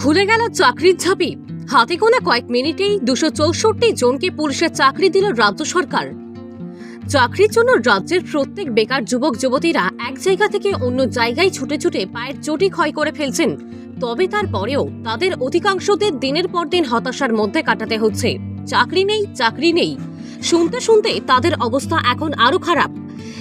খুলে গেল চাকরির ঝাঁপি। হাতে গোনা কয়েক মিনিটেই দুশো চৌষট্টি জনকে পুলিশের চাকরি দিল রাজ্য সরকার। চাকরির জন্য রাজ্যের প্রত্যেক বেকার যুবক, যুবতীরা এক জায়গা থেকে অন্য জায়গায় ছুটে ছুটে পায়ের চটি ক্ষয় করে ফেলছেন। তবে তারপরেও তাদের অধিকাংশদের দিনের পর দিন হতাশার মধ্যে কাটাতে হচ্ছে। চাকরি নেই চাকরি নেই। শুনতে শুনতে তাদের অবস্থা এখন আরও খারাপ।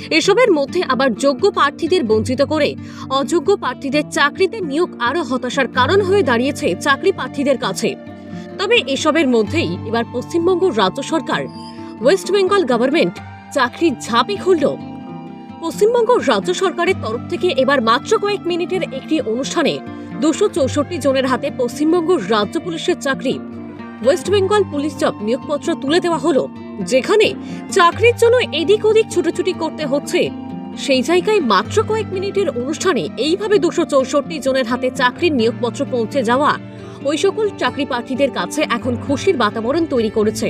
এসবের মধ্যে আবার যোগ্য প্রার্থীদের বঞ্চিত করে অযোগ্য প্রার্থীদের চাকরিতে নিয়োগ আরও হতাশার কারণ হয়ে দাঁড়িয়েছে চাকরি প্রার্থীদের কাছে। তবে এসবের মধ্যেই এবার পশ্চিমবঙ্গ রাজ্য সরকার, ওয়েস্ট বেঙ্গল গভর্নমেন্ট চাকরির ঝাঁপি খুলল। পশ্চিমবঙ্গ রাজ্য সরকারের তরফ থেকে এবার মাত্র কয়েক মিনিটের একটি অনুষ্ঠানে দুশো চৌষট্টি জনের হাতে পশ্চিমবঙ্গ রাজ্য পুলিশের চাকরি, ওয়েস্ট বেঙ্গল পুলিশ জব নিয়োগপত্র তুলে দেওয়া হলো। যেখানে চাকরির জন্য এদিক ওদিক ছুটোছুটি করতে হচ্ছে। সেই জায়গায় মাত্র কয়েক মিনিটের অনুষ্ঠানে এইভাবে দুশো চৌষট্টি জনের হাতে চাকরির নিয়োগপত্র পৌঁছে যাওয়া ওই সকল চাকরি প্রার্থীদের কাছে এখন খুশির বাতাবরণ তৈরি করেছে।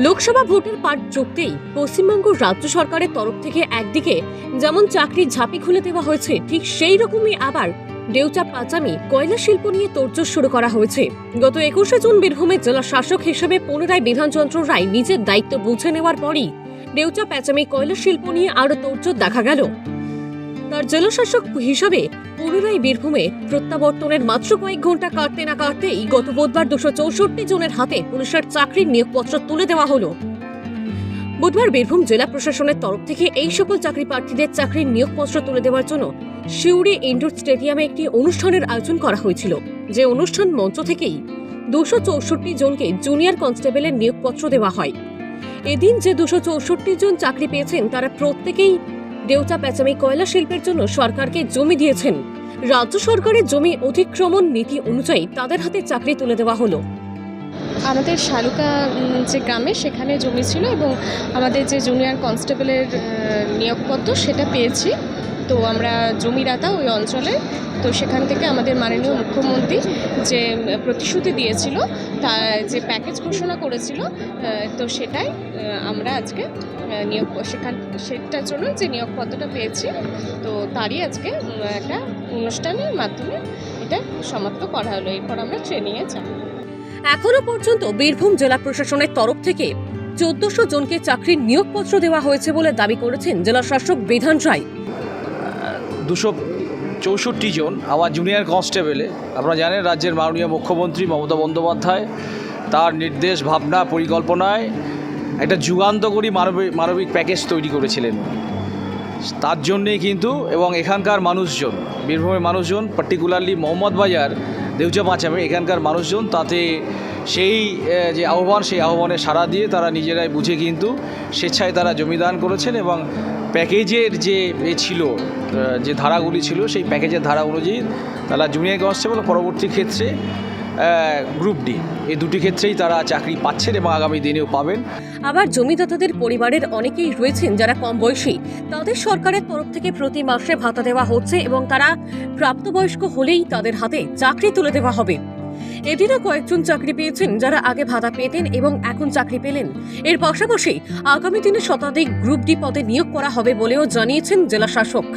লোকসভা ভোটের পাট চুক্তেই পশ্চিমবঙ্গ রাজ্য সরকারের তরফ থেকে একদিকে যেমন চাকরির ঝাঁপি খুলে দেওয়া হয়েছে, ঠিক সেই রকমই আবার ডেউচা পাচামি কয়লা শিল্প নিয়ে তোড়জোড় শুরু করা হয়েছে। গত একুশে জুন বীরভূমের জেলা শাসক হিসেবে পুনরায় বিধানচন্দ্র রায় নিজের দায়িত্ব বুঝে নেওয়ার পরই ডেউচা প্যাচামি কয়লা শিল্প নিয়ে আরও তোড়জোড় দেখা গেল। তার জেলাশাসক হিসাবে পুনরায় বীরভূমে প্রত্যাবর্তনের মাত্র কয়েক ঘণ্টা কাটতে না কাটতেই গত বুধবার দুশো চৌষট্টি জনের হাতে পুলিশের চাকরির নিয়োগপত্র তুলে দেওয়া হলো। বুধবার বীরভূম জেলা প্রশাসনের তরফ থেকে এই সকল চাকরি প্রার্থীদের চাকরির নিয়োগপত্র তুলে দেওয়ার জন্য শিউড়ি ইনডোর স্টেডিয়ামে একটি অনুষ্ঠানের আয়োজন করা হয়েছিল, যে অনুষ্ঠান মঞ্চ থেকেই দুশো চৌষট্টি জনকে জুনিয়র কনস্টেবলের নিয়োগপত্র দেওয়া হয়। এদিন যে দুশো চৌষট্টি জন চাকরি পেয়েছেন, তারা প্রত্যেকেই দেউচা প্যাচামি কয়লা শিল্পের জন্য সরকারকে জমি দিয়েছেন। রাজ্য সরকারের জমি অধিক্রমণ নীতি অনুযায়ী তাদের হাতে চাকরি তুলে দেওয়া হলো। আমাদের শালুকা যে গ্রামে সেখানে জমি ছিল এবং আমাদের যে জুনিয়র কনস্টেবলের নিয়োগপত্র সেটা পেয়েছি। তো আমরা জমিদাতা ওই অঞ্চলে। তো সেখান থেকে আমাদের মাননীয় মুখ্যমন্ত্রী যে প্রতিশ্রুতি দিয়েছিল, তা যে প্যাকেজ ঘোষণা করেছিল তো সেটাই আমরা আজকে নিয়োগ, সেখান, সেটার জন্য যে নিয়োগপত্রটা পেয়েছি, তো তারই আজকে একটা অনুষ্ঠানের মাধ্যমে এটা সমাপ্ত করা হলো। এরপর আমরা ট্রেনিংয়ে যাব। এখনও পর্যন্ত বীরভূম জেলা প্রশাসনের তরফ থেকে চোদ্দশো জনকে চাকরির নিয়োগপত্র দেওয়া হয়েছে বলে দাবি করেছেন জেলা শাসক বিধান রায়। দুশো চৌষট্টি জন, আমার জুনিয়র কনস্টেবলে আপনারা জানেন রাজ্যের মাননীয় মুখ্যমন্ত্রী মমতা বন্দ্যোপাধ্যায়, তার নির্দেশ, ভাবনা, পরিকল্পনায় একটা যুগান্তকরী মানবিক মানবিক প্যাকেজ তৈরি করেছিলেন। তার জন্যেই কিন্তু, এবং এখানকার মানুষজন, বীরভূমের মানুষজন পার্টিকুলারলি মোহাম্মদ বাজার, দেউচা পাঁচামে এখানকার মানুষজন তাতে সেই যে আহ্বান, সেই আহ্বানে সাড়া দিয়ে তারা নিজেরাই বুঝে কিন্তু স্বেচ্ছায় তারা জমিদান করেছেন এবং প্যাকেজের যে ছিল যে ধারাগুলি ছিল, সেই প্যাকেজের ধারা অনুযায়ী তারা জুনিয়র কনস্টেবল পরবর্তী ক্ষেত্রে গ্রুপ ডি এই দুটি ক্ষেত্রেই তারা চাকরি পাচ্ছেন এবং আগামী দিনেও পাবেন। আবার জমিদাতাদের পরিবারের অনেকেই রয়েছেন যারা কম বয়সী। তাদের সরকারের তরফ থেকে প্রতি মাসে ভাতা দেওয়া হচ্ছে এবং তারা প্রাপ্তবয়স্ক হলেই তাদের হাতে চাকরি তুলে দেওয়া হবে। এদিনও কয়েকজন চাকরি পেয়েছেন যারা আগে ভাতা পেতেন এবং এখন চাকরি পেলেন। এর পাশাপাশি আগামী দিনে শতাধিক গ্রুপ ডি পদে নিয়োগ করা হবে বলেও জানিয়েছেন জেলা শাসক।